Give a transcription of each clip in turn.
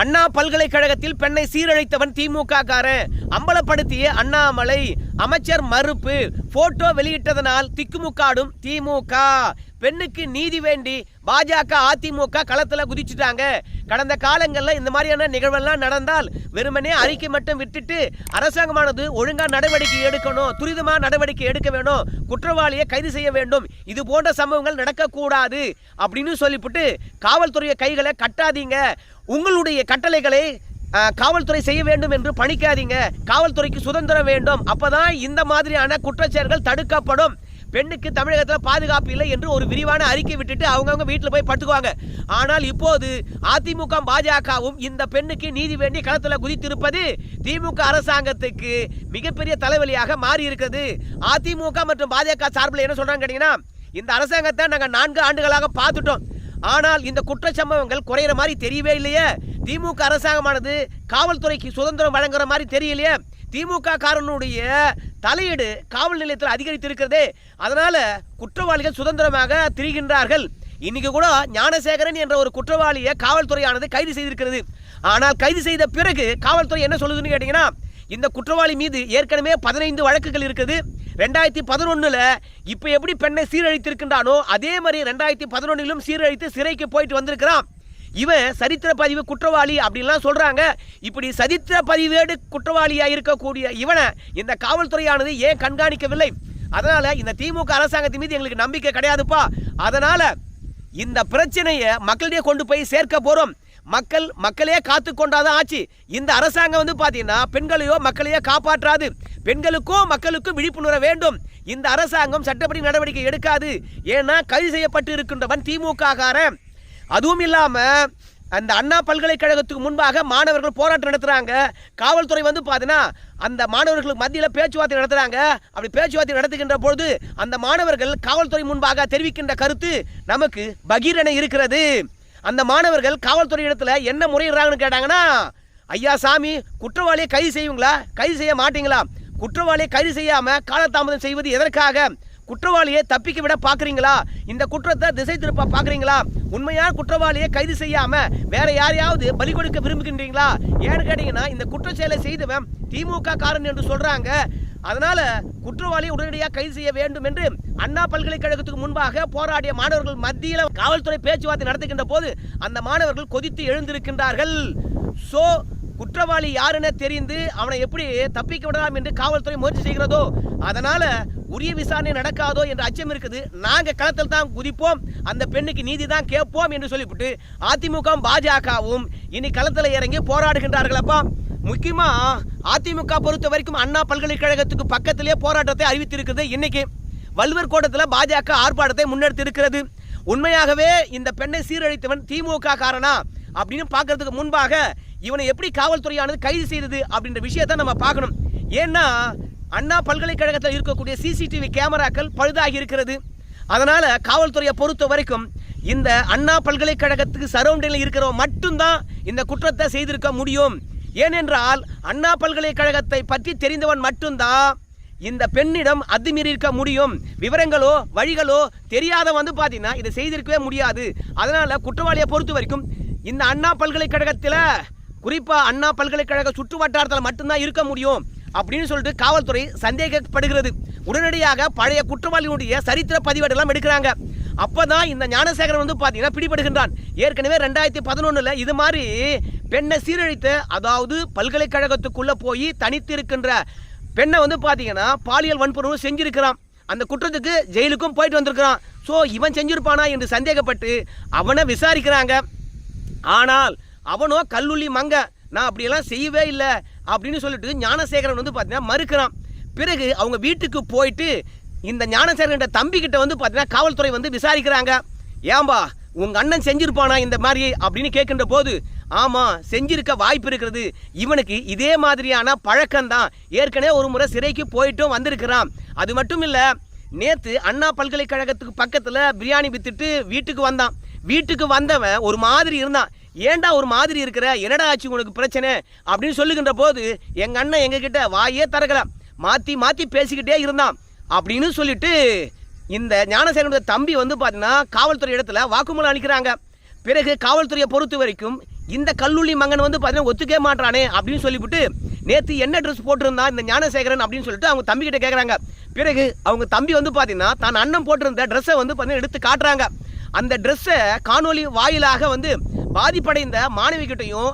அண்ணா பல்கலைக்கழகத்தில் பெண்ணை சீரழித்தவன் திமுக காரன் அம்பலப்படுத்திய அண்ணாமலை அமைச்சர் மறுப்பு போட்டோ வெளியிட்டதனால் திக்குமுக்காடும் திமுக. பெண்ணுக்கு நீதி வேண்டி பாஜக அதிமுக களத்துல குதிச்சுட்டாங்க. கடந்த காலங்களில் இந்த மாதிரியான நிகழ்வெல்லாம் நடந்தால் வெறுமனே அறிக்கை மட்டும் விட்டுட்டு அரசாங்கமானது ஒழுங்கா நடவடிக்கை எடுக்கணும் துரிதமா நடவடிக்கை எடுக்க வேணும் குற்றவாளியை கைது செய்ய வேண்டும் இது போன்ற சம்பவங்கள் நடக்கக்கூடாது அப்படின்னு சொல்லிவிட்டு காவல்துறையை கைகளை கட்டாதீங்க. உங்களுடைய கட்டளைகளை காவல்துறை செய்ய வேண்டும் என்று பணிக்காதீங்க. காவல்துறைக்கு சுதந்திரம் வேண்டும். அப்பதான் இந்த மாதிரியான குற்றச்செயல்கள் தடுக்கப்படும். பெண்ணுக்கு தமிழகத்தில் பாதுகாப்பு இல்லை என்று ஒரு விரிவான அறிக்கை விட்டுட்டு அவங்கவுங்க வீட்டில் போய் படுத்துக்குவாங்க. ஆனால் இப்போது அதிமுக பாஜகவும் இந்த பெண்ணுக்கு நீதி வேண்டி களத்தில் குதித்திருப்பது திமுக அரசாங்கத்துக்கு மிகப்பெரிய தலைவலியாக மாறி இருக்கிறது அதிமுக மற்றும் பாஜக சார்பில் என்ன சொல்கிறாங்க கேட்டிங்கன்னா இந்த அரசாங்கத்தை நாங்கள் நான்கு ஆண்டுகளாக பார்த்துட்டோம். ஆனால் இந்த குற்ற சம்பவங்கள் குறையிற மாதிரி தெரியவே இல்லையே. திமுக அரசாங்கமானது காவல்துறைக்கு சுதந்திரம் வழங்குற மாதிரி தெரியலையே. திமுக காரனுடைய தலையீடு காவல் நிலையத்தில் அதிகரித்திருக்கிறதே. அதனால குற்றவாளிகள் சுதந்திரமாக திரிகின்றார்கள். இன்னைக்கு கூட ஞானசேகரன் என்ற ஒரு குற்றவாளியை காவல்துறையானது கைது செய்திருக்கிறது. ஆனால் கைது செய்த பிறகு காவல்துறை என்ன சொல்லுதுன்னு கேட்டீங்கன்னா இந்த குற்றவாளி மீது ஏற்கனவே பதினைந்து வழக்குகள் இருக்குது. ரெண்டாயிரத்தி பதினொன்னுல இப்போ எப்படி பெண்ணை சீரழித்திருக்கின்றானோ அதே மாதிரி ரெண்டாயிரத்தி பதினொன்னிலும் சீரழித்து சிறைக்கு போயிட்டு வந்திருக்கிறான். இவன் சரித்திர பதிவு குற்றவாளி அப்படின்லாம் சொல்றாங்க. இப்படி சரித்திர பதிவேடு குற்றவாளியா இருக்கக்கூடிய இவனை இந்த காவல்துறையானது ஏன் கண்காணிக்கவில்லை? அதனால இந்த திமுக அரசாங்கத்தின் மீது எங்களுக்கு நம்பிக்கை கிடையாதுப்பா. அதனால இந்த பிரச்சனையை மக்களிடையே கொண்டு போய் சேர்க்க போறோம். மக்கள் மக்களே காத்து கொண்டாதான் ஆச்சு. இந்த அரசாங்கம் வந்து பாத்தீங்கன்னா பெண்களையோ மக்களையோ காப்பாற்றாது. பெண்களுக்கும் மக்களுக்கும் விழிப்புணர்வு வேண்டும். இந்த அரசாங்கம் சட்டப்படி நடவடிக்கை எடுக்காது. ஏன்னா கைது செய்யப்பட்டு இருக்கின்றவன் திமுக காரன் அதுவும் இல்லாம அந்த அண்ணா பல்கலைக்கழகத்துக்கு முன்பாக மாணவர்கள் போராட்டம் நடத்துறாங்க. காவல்துறை வந்து பார்த்தீங்கன்னா அந்த மாணவர்களுக்கு மத்தியில் பேச்சுவார்த்தை நடத்துறாங்க. அப்படி பேச்சுவார்த்தை நடத்துகின்ற பொழுது அந்த மாணவர்கள் காவல்துறை முன்பாக தெரிவிக்கின்ற கருத்து நமக்கு பகீரனை இருக்கிறது. அந்த மாணவர்கள் காவல்துறை இடத்துல என்ன முறையிடுறாங்கன்னு கேட்டாங்கன்னா ஐயா சாமி குற்றவாளியை கைது செய்வீங்களா? கைது செய்ய மாட்டீங்களா? குற்றவாளியை கைது செய்யாமல் காலதாமதம் செய்வது எதற்காக? குற்றவாளியை தப்பிக்க விட பார்க்குறீங்களா? இந்த குற்றத்தை திசை திருப்ப பார்க்குறீங்களா? உண்மையான குற்றவாளியை கைது செய்யாமல் வேற யாரையாவது பலி கொடுக்க விரும்புகின்றீங்களா? ஏன்னு கேட்டிங்கன்னா இந்த குற்ற செயலை செய்தவன் திமுக காரன் என்று சொல்கிறாங்க அதனால குற்றவாளி உடனடியாக கைது செய்ய வேண்டும் என்று அண்ணா பல்கலைக்கழகத்துக்கு முன்பாக போராடிய மாணவர்கள் மத்தியில் காவல்துறை பேச்சுவார்த்தை நடத்துகின்ற போது அந்த மாணவர்கள் கொதித்து எழுந்திருக்கின்றார்கள். சோ குற்றவாளி யாருன்னு தெரிந்து அவனை எப்படி தப்பிக்க விடலாம் என்று காவல்துறை முயற்சி செய்கிறதோ அதனால உரிய விசாரணை நடக்காதோ என்ற அச்சம் இருக்குது. நாங்க களத்தில் தான் குதிப்போம். அந்த பெண்ணுக்கு நீதி தான் கேட்போம் என்று சொல்லிவிட்டு அதிமுக பாஜகவும் இனி களத்தில் இறங்கி போராடுகின்றார்களப்பா. முக்கியமா அதிமுக பொறுத்த வரைக்கும் அண்ணா பல்கலைக்கழகத்துக்கு பக்கத்திலே போராட்டத்தை அறிவித்திருக்கிறது இன்னைக்கு. வள்ளுவர் கோட்டத்தில் பாஜக ஆர்ப்பாட்டத்தை முன்னெடுத்து இருக்கிறது உண்மையாகவே இந்த பெண்ணை சீரழித்தவன் திமுக காரணா அப்படின்னு பார்க்கறதுக்கு முன்பாக இவனை எப்படி காவல்துறையானது கைது செய்தது அப்படின்ற விஷயத்தை நம்ம பார்க்கணும். ஏன்னா அண்ணா பல்கலைக்கழகத்தில் இருக்கக்கூடிய சிசிடிவி கேமராக்கள் பழுதாகி இருக்கிறது. அதனால காவல்துறையை பொறுத்த வரைக்கும் இந்த அண்ணா பல்கலைக்கழகத்துக்கு சரௌண்டிங்கில் இருக்கிறவன் மட்டும்தான் இந்த குற்றத்தை செய்திருக்க முடியும். ஏனென்றால் அண்ணா பல்கலைக்கழகத்தை பற்றி தெரிந்தவன் மட்டும்தான் இந்த பெண்ணிடம் அத்துமீறி இருக்க முடியும். விவரங்களோ வழிகளோ தெரியாத வந்து பார்த்தீங்கன்னா இதை செய்திருக்கவே முடியாது. அதனால் குற்றவாளியை பொறுத்த வரைக்கும் இந்த அண்ணா பல்கலைக்கழகத்தில் குறிப்பாக அண்ணா பல்கலைக்கழக சுற்று வட்டாரத்தில் மட்டும்தான் இருக்க முடியும் அப்படின்னு சொல்லிட்டு காவல்துறை சந்தேகப்படுகிறது. உடனடியாக பழைய குற்றவாளிகளுடைய சரித்திர பதிவேடெல்லாம் எடுக்கிறாங்க. அப்பதான் இந்த ஞானசேகரன் வந்து பார்த்தீங்கன்னா பிடிபடுகின்றான். ஏற்கனவே ரெண்டாயிரத்தி பதினொன்னுல இது மாதிரி பெண்ணை சீரழித்த அதாவது பல்கலைக்கழகத்துக்குள்ள போய் தனித்து இருக்கின்ற பெண்ணை வந்து பார்த்தீங்கன்னா பாலியல் வன்புணர்வு செஞ்சிருக்கிறான். அந்த குற்றத்துக்கு ஜெயிலுக்கும் போயிட்டு வந்திருக்கிறான். ஸோ இவன் செஞ்சிருப்பானா என்று சந்தேகப்பட்டு அவனை விசாரிக்கிறாங்க. ஆனால் அவனோ கல்லுள்ளி மங்க நான் அப்படியெல்லாம் செய்யவே இல்லை அப்படின்னு சொல்லிட்டு ஞானசேகரன் வந்து பார்த்தீங்கன்னா மறுக்கிறான். பிறகு அவங்க வீட்டுக்கு போயிட்டு இந்த ஞானசேகரன் தம்பி கிட்ட வந்து பார்த்தீங்கன்னா காவல்துறை வந்து விசாரிக்கிறாங்க. ஏம்பா உங்க அண்ணன் செஞ்சிருப்பானா இந்த மாதிரி அப்படின்னு கேட்கின்ற போது ஆமாம் செஞ்சிருக்க வாய்ப்பு இருக்கிறது இவனுக்கு இதே மாதிரியான பழக்கம்தான். ஏற்கனவே ஒரு முறை சிறைக்கு போயிட்டும் வந்திருக்கிறான். அது மட்டும் இல்லை நேற்று அண்ணா பல்கலைக்கழகத்துக்கு பக்கத்தில் பிரியாணி வித்துட்டு வீட்டுக்கு வந்தான். வீட்டுக்கு வந்தவன் ஒரு மாதிரி இருந்தான். ஏன்டா ஒரு மாதிரி இருக்கிற? என்னடா ஆச்சு உனக்கு பிரச்சனை? அப்படின்னு சொல்லுகின்ற போது எங்கள் அண்ணன் எங்ககிட்ட வாயே திறக்கல. மாற்றி மாற்றி பேசிக்கிட்டே இருந்தான். அப்படின்னு சொல்லிட்டு இந்த ஞானசேகரனுடைய தம்பி வந்து பார்த்தீங்கன்னா காவல்துறை இடத்துல வாக்குமூலம் அளிக்கிறாங்க. பிறகு காவல்துறையை பொறுத்த வரைக்கும் இந்த கல்லூரி மங்கன் வந்து பார்த்தீங்கன்னா ஒத்துக்கே மாட்டானே அப்படின்னு சொல்லிவிட்டு நேற்று என்ன ட்ரெஸ் போட்டிருந்தான் இந்த ஞானசேகரன் அப்படின்னு சொல்லிட்டு அவங்க தம்பிக்கிட்ட கேட்குறாங்க பிறகு அவங்க தம்பி வந்து பார்த்தீங்கன்னா தான் அண்ணன் போட்டிருந்த ட்ரெஸ்ஸை வந்து பார்த்தீங்கன்னா எடுத்து காட்டுறாங்க. அந்த ட்ரெஸ்ஸை காணொளி வாயிலாக வந்து பாதிப்படைந்த மாணவி கிட்டையும்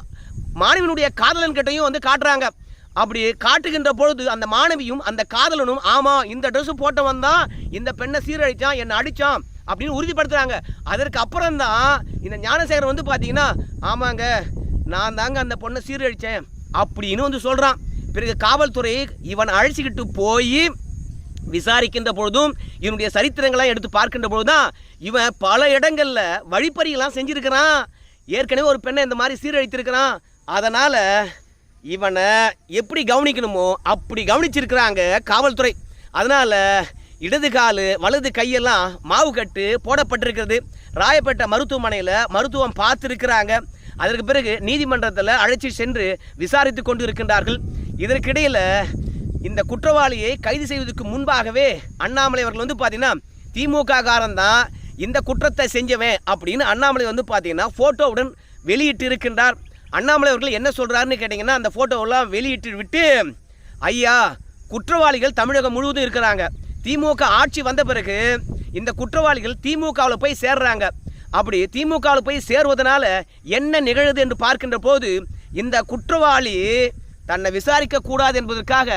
மாணவியினுடைய காதலன் கிட்டையும் வந்து காட்டுறாங்க. அப்படி காட்டுகின்ற பொழுது அந்த மாணவியும் அந்த காதலனும் ஆமா இந்த ட்ரெஸ் போட்டவன் தான் இந்த பெண்ணை சீரழிச்சான் என்னை அடிச்சான் அப்படின்னு உறுதிப்படுத்துறாங்க. அதற்கு அப்புறம் தான் இந்த ஞானசேகரன் வந்து பார்த்தீங்கன்னா ஆமாங்க நான் தாங்க அந்த பொண்ணை சீரழிச்சேன் அப்படின்னு வந்து சொல்றான். பிறகு காவல்துறை இவன் அழைச்சிக்கிட்டு போய் விசாரிக்கின்ற பொழுதும் இவனுடைய சரித்திரங்களாம் எடுத்து பார்க்கின்ற பொழுதுதான் இவன் பல இடங்களில் வழிப்பறியெல்லாம் செஞ்சிருக்கிறான். ஏற்கனவே ஒரு பெண்ணை இந்த மாதிரி சீரழித்திருக்கிறான். அதனால் இவனை எப்படி கவனிக்கணுமோ அப்படி கவனிச்சிருக்கிறாங்க காவல்துறை. அதனால் இடது கால் வலது கையெல்லாம் மாவு கட்டு போடப்பட்டிருக்கிறது. ராயப்பேட்டை மருத்துவமனையில் மருத்துவம் பார்த்துருக்கிறாங்க. அதற்கு பிறகு நீதிமன்றத்தில் அழைச்சி சென்று விசாரித்து கொண்டு இருக்கின்றார்கள் இதற்கிடையில் இந்த குற்றவாளியை கைது செய்வதற்கு முன்பாகவே அண்ணாமலை அவர்கள் வந்து பார்த்தீங்கன்னா திமுக காரன் தான் இந்த குற்றத்தை செஞ்சவன் அப்படின்னு அண்ணாமலை வந்து பார்த்தீங்கன்னா ஃபோட்டோவுடன் வெளியிட்டு இருக்கின்றார் அண்ணாமலை அவர்கள் என்ன சொல்கிறாருன்னு கேட்டிங்கன்னா அந்த ஃபோட்டோவெல்லாம் வெளியிட்டு விட்டு ஐயா குற்றவாளிகள் தமிழகம் முழுவதும் இருக்கிறாங்க. திமுக ஆட்சி வந்த பிறகு இந்த குற்றவாளிகள் திமுகவில் போய் சேர்றாங்க. அப்படி திமுகவில் போய் சேருவதனால என்ன நிகழுது என்று பார்க்கின்ற போது இந்த குற்றவாளி தன்னை விசாரிக்க கூடாது என்பதற்காக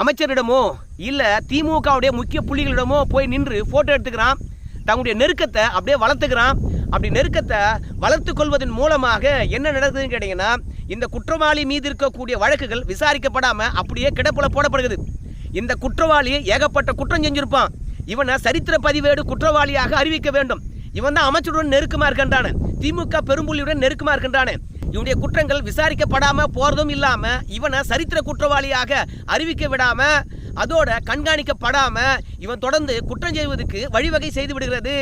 அமைச்சரிடமோ இல்லை திமுகவுடைய முக்கிய புள்ளிகளிடமோ போய் நின்று ஃபோட்டோ எடுத்துக்கிறான். தங்களுடைய நெருக்கத்தை அப்படியே வளர்த்துக்கிறான். அப்படி நெருக்கத்தை வளர்த்து கொள்வதன் மூலமாக என்ன நடக்குதுன்னு கேட்டிங்கன்னா இந்த குற்றவாளி மீது இருக்கக்கூடிய வழக்குகள் விசாரிக்கப்படாமல் அப்படியே கிடப்புல போடப்படுகிறது. இந்த குற்றவாளி ஏகப்பட்ட குற்றம் செஞ்சிருப்பான். இவனை சரித்திர பதிவேடு குற்றவாளியாக அறிவிக்க வேண்டும். இவன் தான் அமைச்சருடன் நெருக்கமாக இருக்கின்றான திமுக பெரும்புள்ளியுடன் நெருக்கமாக இருக்கின்றான. இவனுடைய குற்றங்கள் விசாரிக்கப்படாமல் போகிறதும் இல்லாமல் இவனை சரித்திர குற்றவாளியாக அறிவிக்க விடாமல் அதோட கண்காணிக்கப்படாமல் இவன் தொடர்ந்து குற்றம் செய்வதற்கு வழிவகை செய்து விடுகிறது.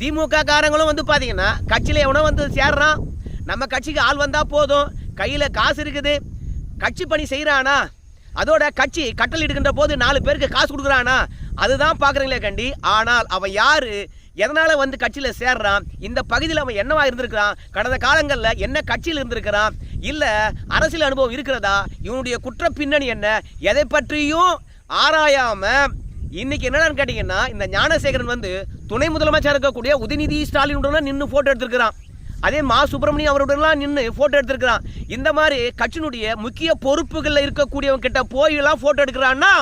திமுக காரங்களும் வந்து பார்த்தீங்கன்னா கட்சியில் எவனோ வந்து சேர்றான். நம்ம கட்சிக்கு ஆள் வந்தால் போதும். கையில் காசு இருக்குது. கட்சி பணி செய்கிறானா அதோட கட்சி கட்டல் எடுக்கின்ற போது நாலு பேருக்கு காசு கொடுக்குறானா? அதுதான் பார்க்குறீங்களே கண்டி. ஆனால் அவன் யார்? எதனால் வந்து கட்சியில் சேர்றான்? இந்த பகுதியில் அவன் என்னவா இருந்திருக்கிறான்? கடந்த காலங்களில் என்ன கட்சியில் இருந்திருக்கிறான்? இல்லை அரசியல் அனுபவம் இருக்கிறதா? இவனுடைய குற்ற பின்னணி என்ன? எதை பற்றியும் ஆராயாமல் இன்னைக்கு என்னடான்னு கேட்டிங்கன்னா இந்த ஞானசேகரன் வந்து துணை முதலமைச்சர் இருக்கக்கூடிய உதயநிதி ஸ்டாலினுடன் நின்று ஃபோட்டோ எடுத்திருக்கிறான். அதே மா சுப்பிரமணியம் அவருடன்லாம் நின்று ஃபோட்டோ எடுத்திருக்கிறான். இந்த மாதிரி கட்சியினுடைய முக்கிய பொறுப்புகளில் இருக்கக்கூடியவங்க கிட்ட போயெல்லாம் ஃபோட்டோ எடுக்கிறான்னா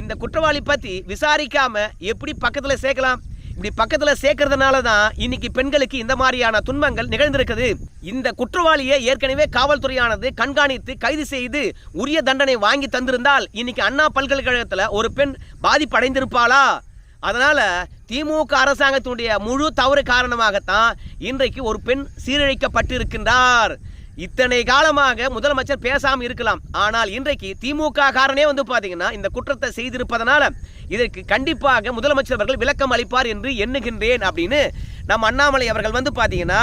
இந்த குற்றவாளி பற்றி விசாரிக்காம எப்படி பக்கத்தில் சேர்க்கலாம்? இப்படி பக்கத்தில் சேர்க்கறதுனால தான் இன்னைக்கு பெண்களுக்கு இந்த மாதிரியான துன்பங்கள் நிகழ்ந்திருக்குது. இந்த குற்றவாளியை ஏற்கனவே காவல்துறையானது கண்காணித்து கைது செய்து உரிய தண்டனை வாங்கி தந்திருந்தால் இன்னைக்கு அண்ணா பல்கலைக்கழகத்தில் ஒரு பெண் பாதிப்படைந்திருப்பாளா? அதனால் திமுக அரசாங்கத்தினுடைய முழு தவறு காரணமாகத்தான் இன்றைக்கு ஒரு பெண் சீரழிக்கப்பட்டிருக்கின்றார். இத்தனை காலமாக முதலமைச்சர் பேசாமல் இருக்கலாம். ஆனால் இன்றைக்கு திமுக காரனே வந்து பார்த்தீங்கன்னா இந்த குற்றத்தை செய்திருப்பதனால இதற்கு கண்டிப்பாக முதலமைச்சர் அவர்கள் விளக்கம் அளிப்பார் என்று எண்ணுகின்றேன் அப்படின்னு நம்ம அண்ணாமலை அவர்கள் வந்து பார்த்தீங்கன்னா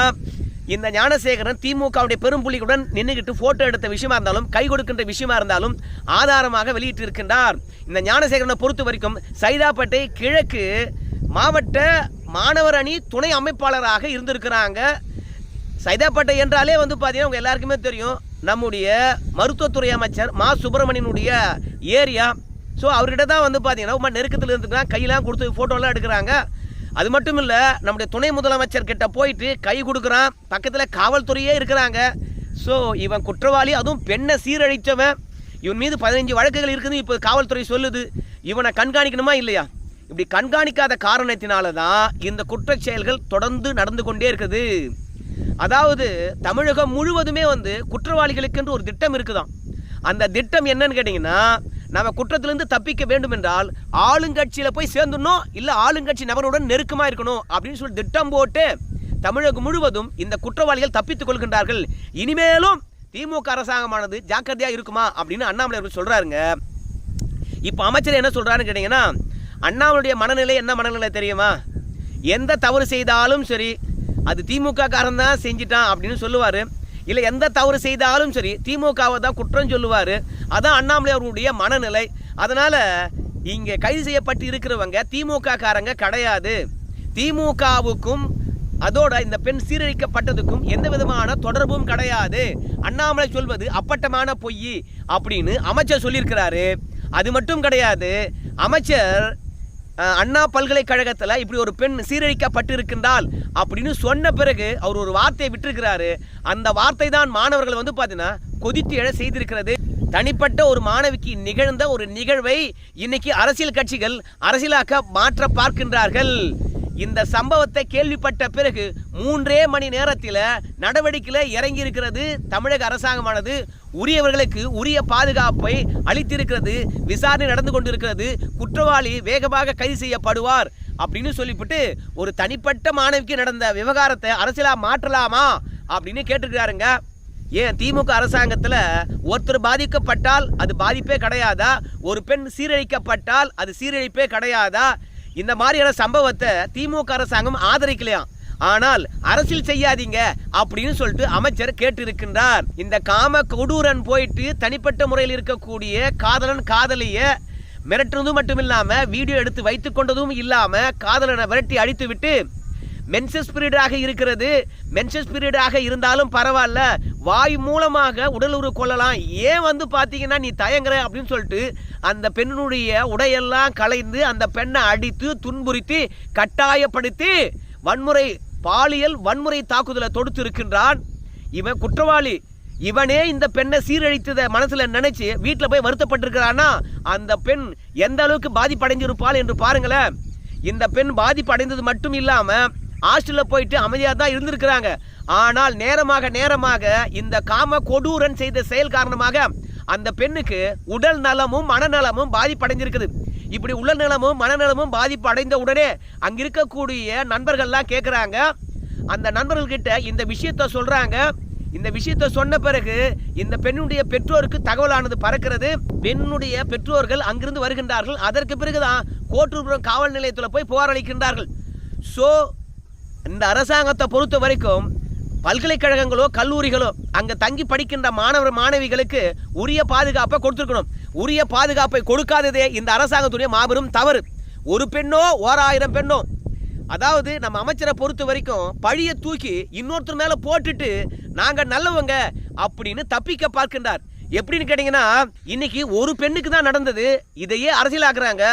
இந்த ஞானசேகரன் திமுகவுடைய பெரும்புள்ளிகளுடன் நின்றுகிட்டு போட்டோ எடுத்த விஷயமா இருந்தாலும் கை கொடுக்கின்ற விஷயமா இருந்தாலும் ஆதாரமாக வெளியிட்டு இருக்கின்றார் இந்த ஞானசேகரனை பொறுத்த வரைக்கும் சைதாப்பேட்டை கிழக்கு மாவட்ட மாணவர் அணி துணை அமைப்பாளராக இருந்திருக்கிறாங்க. சைதாப்பேட்டை என்றாலே வந்து பார்த்தீங்கன்னா உங்கள் எல்லாருக்குமே தெரியும். நம்முடைய மருத்துவத்துறை அமைச்சர் மா சுப்பிரமணியனுடைய ஏரியா. ஸோ அவர்கிட்ட தான் வந்து பார்த்தீங்கன்னா ரொம்ப நெருக்கத்தில் இருந்துக்கலாம் கையெல்லாம் கொடுத்து ஃபோட்டோலாம் எடுக்கிறாங்க. அது மட்டும் இல்லை நம்முடைய துணை முதலமைச்சர் கிட்ட போயிட்டு கை கொடுக்குறான். பக்கத்தில் காவல்துறையே இருக்கிறாங்க. ஸோ இவன் குற்றவாளி அதுவும் பெண்ணை சீரழித்தவன் இவன் மீது பதினஞ்சு வழக்குகள் இருக்குது இப்போ காவல்துறை சொல்லுது. இவனை கண்காணிக்கணுமா இல்லையா? இப்படி கண்காணிக்காத காரணத்தினால தான் இந்த குற்றச் செயல்கள் தொடர்ந்து நடந்து கொண்டே இருக்குது. அதாவது தமிழகம் முழுவதுமே வந்து குற்றவாளிகளுக்கென்று ஒரு திட்டம் இருக்குதான் அந்த திட்டம் என்னன்னு கேட்டிங்கன்னா நம்ம குற்றத்திலிருந்து தப்பிக்க வேண்டும் என்றால் ஆளுங்கட்சியில் போய் சேர்ந்துடணும் இல்லை ஆளுங்கட்சி நபருடன் நெருக்கமாக இருக்கணும் அப்படின்னு சொல்லி திட்டம் போட்டு தமிழகம் முழுவதும் இந்த குற்றவாளிகள் தப்பித்துக் கொள்கின்றார்கள். இனிமேலும் திமுக அரசாங்கமானது ஜாக்கிரதையாக இருக்குமா அப்படின்னு அண்ணாமலை அவர்கள் சொல்கிறாருங்க இப்போ அமைச்சர் என்ன சொல்கிறாருன்னு கேட்டிங்கன்னா அண்ணாமலுடைய மனநிலை என்ன மனநிலை தெரியுமா? எந்த தவறு செய்தாலும் சரி அது திமுக காரன் தான் செஞ்சிட்டான் அப்படின்னு சொல்லுவார். இல்லை எந்த தவறு செய்தாலும் சரி திமுகவை தான் குற்றம் சொல்லுவார். அதான் அண்ணாமலை அவர்களுடைய மனநிலை. அதனால் இங்கே கைது செய்யப்பட்டு இருக்கிறவங்க திமுக காரங்க கிடையாது. திமுகவுக்கும் அதோட இந்த பெண் சீரழிக்கப்பட்டதுக்கும் எந்த விதமான தொடர்பும் கிடையாது. அண்ணாமலை சொல்வது அப்பட்டமான பொய் அப்படின்னு அமைச்சர் சொல்லியிருக்கிறாரு. அது மட்டும் கிடையாது. அமைச்சர் அண்ணா பல்கலைக்கழகத்தில் இப்படி ஒரு பெண் சீரழிக்கப்பட்டிருக்கின்றால் அப்படின்னு சொன்ன பிறகு அவர் ஒரு வார்த்தையை விட்டுருக்கிறாரு. அந்த வார்த்தை தான் மாணவர்கள் வந்து பார்த்தீங்கன்னா கொதித்து எழ செய்திருக்கிறது. தனிப்பட்ட ஒரு மாணவிக்கு நிகழ்ந்த ஒரு நிகழ்வை இன்னைக்கு அரசியல் கட்சிகள் அரசியலாக்க மாற்ற பார்க்கின்றார்கள். இந்த சம்பவத்தை கேள்விப்பட்ட பிறகு மூன்றே மணி நேரத்தில் நடவடிக்கையில் இறங்கி இருக்கிறது தமிழக அரசாங்கமானது. உரியவர்களுக்கு உரிய பாதுகாப்பை அளித்திருக்கிறது விசாரணை நடந்து கொண்டிருக்கிறது குற்றவாளி வேகமாக கைது செய்யப்படுவார் அப்படின்னு சொல்லிவிட்டு ஒரு தனிப்பட்ட மாணவிக்கு நடந்த விவகாரத்தை அரசியலாக மாற்றலாமா அப்படின்னு கேட்டிருக்கிறாருங்க. ஏன் திமுக அரசாங்கத்தில் ஒருத்தர் பாதிக்கப்பட்டால் அது பாதிப்பே கிடையாதா? ஒரு பெண் சீரழிக்கப்பட்டால் அது சீரழிப்பே கிடையாதா? இந்த மாதிரியான சம்பவத்தை திமுக அரசாங்கம் ஆதரிக்கலையாம். ஆனால் அரசியல் செய்யாதீங்க அப்படின்னு சொல்லிட்டு அமைச்சர் கேட்டிருக்கின்றார். இந்த காம கொடூரன் போயிட்டு தனிப்பட்ட முறையில் இருக்கக்கூடிய காதலன் காதலிய மிரட்டுறதும் மட்டும் இல்லாம வீடியோ எடுத்து வைத்துக் கொண்டதும் இல்லாம காதலனை விரட்டி அடித்து விட்டு மென்சஸ் பீரியடாக இருக்கிறது. மென்சஸ் பீரியடாக இருந்தாலும் பரவாயில்ல. வாய் மூலமாக உடல் கொள்ளலாம். ஏன் வந்து பார்த்தீங்கன்னா நீ தயங்குற அப்படின்னு சொல்லிட்டு அந்த பெண்ணுடைய உடையெல்லாம் கலைந்து அந்த பெண்ணை அடித்து துன்புறுத்தி கட்டாயப்படுத்தி வன்முறை பாலியல் வன்முறை தாக்குதலை தொடுத்து இருக்கின்றான் இவன் குற்றவாளி. இவனே இந்த பெண்ணை சீரழித்ததை மனசில் நினைச்சு வீட்டில் போய் வருத்தப்பட்டிருக்கிறானா அந்த பெண் எந்த அளவுக்கு பாதிப்படைஞ்சிருப்பாள் என்று பாருங்களேன். இந்த பெண் பாதிப்படைந்தது மட்டும் இல்லாமல் ஹாஸ்டலில் போயிட்டு அமைதியாக தான் இருந்திருக்கிறாங்க. ஆனால் நேரமாக நேரமாக இந்த காம கொடூரன் செய்த செயல் காரணமாக அந்த பெண்ணுக்கு உடல் நலமும் மனநலமும் பாதிப்படைஞ்சிருக்குது. இப்படி உடல் நலமும் மனநலமும் பாதிப்பு அடைந்த உடனே அங்கே இருக்கக்கூடிய நண்பர்கள்லாம் கேட்குறாங்க அந்த நண்பர்கள்கிட்ட இந்த விஷயத்த சொல்கிறாங்க இந்த விஷயத்த சொன்ன பிறகு இந்த பெண்ணுடைய பெற்றோருக்கு தகவலானது பறக்கிறது. பெண்ணுடைய பெற்றோர்கள் அங்கிருந்து வருகின்றார்கள். அதற்கு பிறகுதான் கோட்டூர்புரம் காவல் நிலையத்தில் போய் புகார் அளிக்கின்றார்கள். ஸோ இந்த அரசாங்கத்தை பொறுத்த வரைக்கும் பல்கலைக்கழகங்களோ கல்லூரிகளோ அங்கே தங்கி படிக்கின்ற மாணவர் மாணவிகளுக்கு உரிய பாதுகாப்பை கொடுத்துருக்கணும். உரிய பாதுகாப்பை கொடுக்காததே இந்த அரசாங்கத்துடைய மாபெரும் தவறு. ஒரு பெண்ணோ ஓராயிரம் பெண்ணோ. அதாவது நம்ம அமைச்சரை பொறுத்த வரைக்கும் பழியை தூக்கி இன்னொருத்தர் மேலே போட்டுட்டு நாங்கள் நல்லவங்க அப்படின்னு தப்பிக்க பார்க்கின்றார். எப்படின்னு கேட்டிங்கன்னா இன்னைக்கு ஒரு பெண்ணுக்கு தான் நடந்தது. இதையே அரசியலாக்குறாங்க.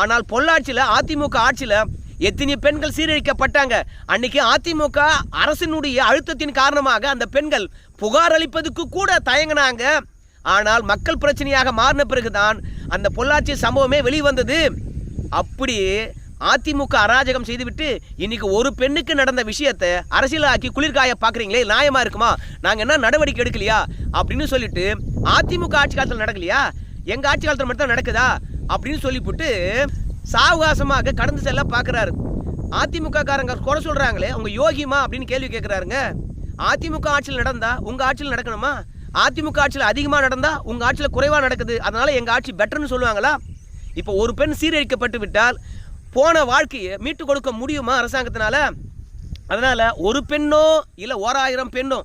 ஆனால் பொள்ளாட்சியில் அதிமுக ஆட்சியில் எத்தனை பெண்கள் சீரழிக்கப்பட்டாங்க? அன்னைக்கு அதிமுக அரசினுடைய அழுத்தத்தின் காரணமாக அந்த பெண்கள் புகார் அளிப்பதுக்கு கூட தயங்கினாங்க. ஆனால் மக்கள் பிரச்சனையாக மாறின பிறகுதான் அந்த பொள்ளாச்சி சம்பவமே வெளிவந்தது. அப்படி அதிமுக அராஜகம் செய்துவிட்டு இன்னைக்கு ஒரு பெண்ணுக்கு நடந்த விஷயத்தை அரசியலாக்கி குளிர்காய பார்க்குறீங்களே நியாயமா இருக்குமா? நாங்கள் என்ன நடவடிக்கை எடுக்கலையா? அப்படின்னு சொல்லிட்டு அதிமுக ஆட்சி காலத்தில் நடக்கலையா? எங்கள் ஆட்சி காலத்தில் மட்டும் தான் நடக்குதா? அப்படின்னு சொல்லிவிட்டு சாவகாசமாக கடந்து செல்ல பார்க்குறாரு. அதிமுக காரங்க குறை சொல்கிறாங்களே அவங்க யோகிமா அப்படின்னு கேள்வி கேட்குறாருங்க அதிமுக ஆட்சியில் நடந்தா உங்கள் ஆட்சியில் நடக்கணுமா? அதிமுக ஆட்சியில் அதிகமாக நடந்தால் உங்கள் ஆட்சியில் குறைவாக நடக்குது. அதனால் எங்கள் ஆட்சி பெட்டர்னு சொல்லுவாங்களா? இப்போ ஒரு பெண் சீரழிக்கப்பட்டு விட்டால் போன வாழ்க்கையை மீட்டு கொடுக்க முடியுமா அரசாங்கத்தினால? அதனால் ஒரு பெண்ணோ இல்லை ஓராயிரம் பெண்ணோ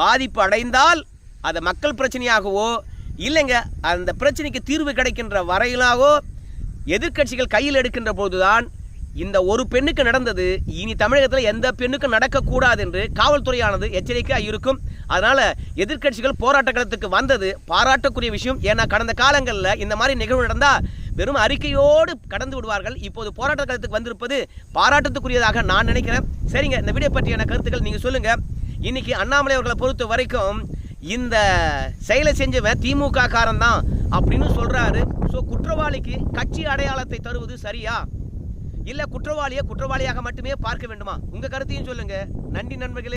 பாதிப்பு அடைந்தால் அதை மக்கள் பிரச்சனையாகவோ இல்லைங்க அந்த பிரச்சனைக்கு தீர்வு கிடைக்கின்ற வரையிலாகவோ எதிர்க்கட்சிகள் கையில் எடுக்கின்ற போதுதான் இந்த ஒரு பெண்ணுக்கு நடந்தது. இனி தமிழகத்தில் எந்த பெண்ணுக்கும் நடக்கக்கூடாது என்று காவல்துறையானது எச்சரிக்கையாக இருக்கும். அதனால் எதிர்க்கட்சிகள் போராட்ட களத்துக்கு வந்தது. பாராட்டக்கூடிய விஷயம். ஏன்னா கடந்த காலங்களில் இந்த மாதிரி நிகழ்வு நடந்தால் வெறும் அறிக்கையோடு கடந்து விடுவார்கள். இப்போது போராட்ட களத்துக்கு வந்திருப்பது பாராட்டத்துக்குரியதாக நான் நினைக்கிறேன். சரிங்க இந்த வீடியோ பற்றியான கருத்துக்கள் நீங்கள் சொல்லுங்கள் இன்னைக்கு அண்ணாமலை அவர்களை பொறுத்த வரைக்கும் இந்த செயலை செஞ்சவன் திமுக காரன் தான் அப்படின்னு சொல்றாரு. ஸோ குற்றவாளிக்கு கட்சி அடையாளத்தை தருவது சரியா? இல்ல குற்றவாளியை குற்றவாளியாக மட்டுமே பார்க்க வேண்டுமா? உங்க கருத்தையும் சொல்லுங்க. நன்றி நண்பர்களே.